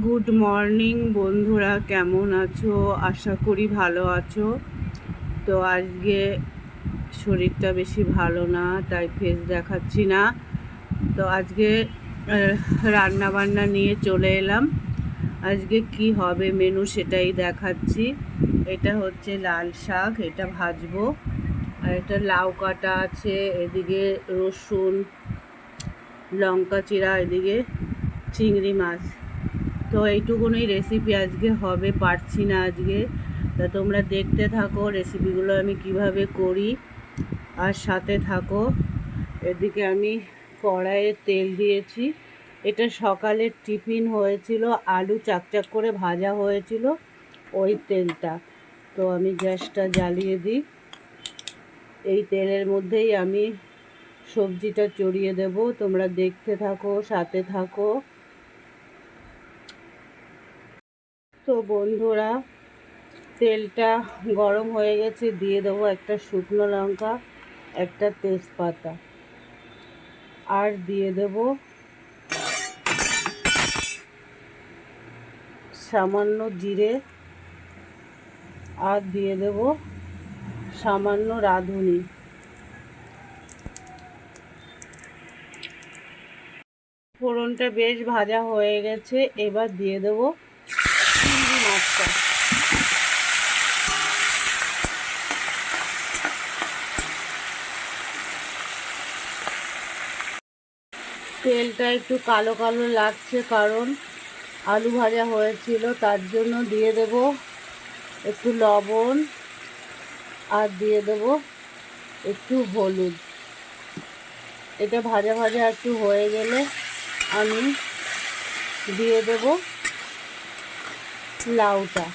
Good morning বন্ধুরা, কেমন আছো? আশা করি ভালো আছো। তো আজকে শরীরটা বেশি ভালো না, তাই ফেস দেখাচ্ছি না। তো আজকে রান্না বান্না নিয়ে চলে এলাম। আজকে কি হবে মেনু সেটাই দেখাচ্ছি। এটা হচ্ছে লাল শাক, এটা ভাজবো। আর এটা লাউ কাটা আছে, এদিকে রসুন, লঙ্কা চিরা, এদিকে চিংড়ি মাছ। তো এইটুকুনই রেসিপি আজকে হবে, পারছি না আজকে। তা তোমরা দেখতে থাকো রেসিপিগুলো আমি কীভাবে করি। আর সাথে থাকো। এদিকে আমি কড়াইয়ে তেল দিয়েছি। এটা সকালের টিফিন হয়েছিল, আলু চাকচাক করে ভাজা হয়েছিল ওই তেলটা। তো আমি গ্যাসটা জ্বালিয়ে দিই। এই তেলের মধ্যেই আমি সবজিটা চড়িয়ে দেব। তোমরা দেখতে থাকো, সাথে থাকো। তো বন্ধুরা, তেলটা গরম হয়ে গেছে, দিয়ে দেবো একটা শুকনো লঙ্কা, একটা তেজপাতা। আর দিয়ে দেব সামান্য জিরে, আর দিয়ে দেব সামান্য রাঁধুনি। ফোড়নটা বেশ ভাজা হয়ে গেছে, এবার দিয়ে দেবো চিংড়ি মাছটা তেলটা একটু কালো কালো লাগছে কারণ আলু ভাজা হয়েছিল, তার জন্য দিয়ে দেব একটু লবণ আর দিয়ে দেব একটু হলুদ। এটা ভাজা ভাজা একটু হয়ে গেলে আমি দিয়ে দেব লাউটা।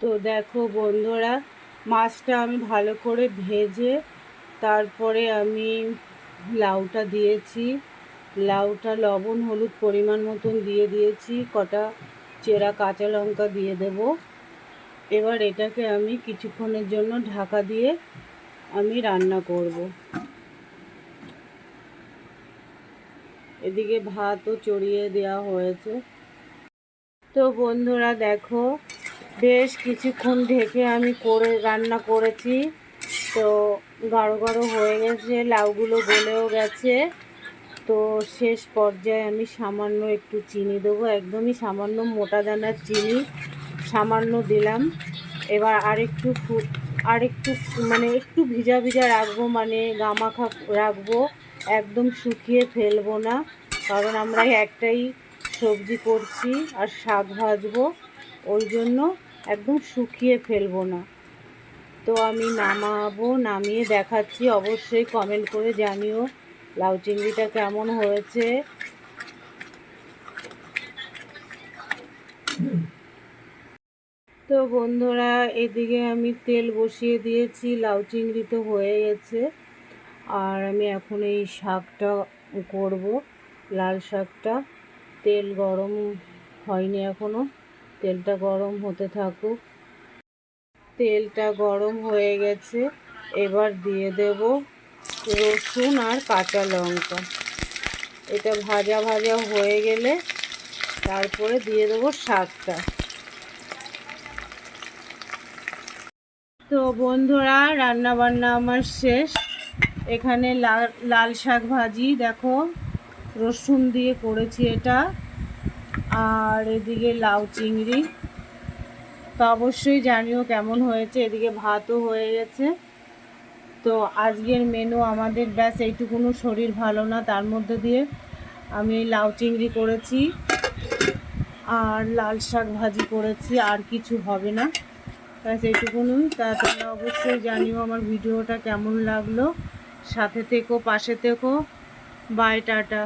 তো দেখো বন্ধুরা মাছটা আমি ভালো করে ভেজে তারপরে আমি লাউটা দিয়েছি। লাউটা লবণ, হলুদ পরিমাণ মতন দিয়ে দিয়েছি। কটা চেরা কাঁচা লঙ্কা দিয়ে দেব। এবার এটাকে আমি কিছুক্ষণের জন্য ঢাকা দিয়ে আমি রান্না করব। এদিকে ভাতও চড়িয়ে দেওয়া হয়েছে। তো বন্ধুরা, দেখো বেশ কিছুক্ষণ ঢেকে আমি করে, রান্না করেছি। তো গাঢ় গাঢ় হয়ে গেছে, লাউগুলো গলেও গেছে। তো শেষ পর্যায়ে আমি সামান্য একটু চিনি দেবো, একদমই সামান্য মোটা দানার চিনি সামান্য দিলাম। এবার আরেকটু আরেকটু মানে একটু ভিজা ভিজা রাখব মানে গামাখা রাখব, একদম শুকিয়ে ফেলব না। কারণ আমরা একটাই সবজি করছি আর শাক ভাজবো, ওই জন্য একদম শুকিয়ে ফেলব না। তো আমি নামাবো, নামিয়ে দেখাচ্ছি। অবশ্যই কমেন্ট করে জানিও লাউ চিংড়িটা কেমন হয়েছে। তো বন্ধুরা, এদিকে আমি তেল বসিয়ে দিয়েছি, লাউ চিংড়ি তো হয়ে গেছে। আর আমি এখন এই শাকটা করব, লাল শাকটা। তেল গরম হয়নি এখনও তেলটা গরম হতে থাকুক। তেলটা গরম হয়ে গেছে। এবার দিয়ে দেব রসুন আর কাঁচা লঙ্কা। এটা ভাজা ভাজা হয়ে গেলে তারপরে দিয়ে দেবো শাকটা। তো বন্ধুরা রান্না বান্না আমার শেষ। এখানে লাল লাল শাক ভাজি, দেখো। রসুন দিয়ে করেছি এটা। আর এদিকে লাউ চিংড়ি। তো অবশ্যই জানিও কেমন হয়েছে, এদিকে ভাতও হয়ে গেছে। তো আজকের মেনু আমাদের ব্যাস এইটুকুনো শরীর ভালো না, তার মধ্যে দিয়ে আমি লাউ চিংড়ি করেছি আর লাল শাক ভাজি করেছি, আর কিছু হবে না। ব্যাস এইটুকুনই, তা তোমরা অবশ্যই জানিও আমার ভিডিওটা কেমন লাগল। সাথে থেকো, পাশে থেকো। Bye, tata.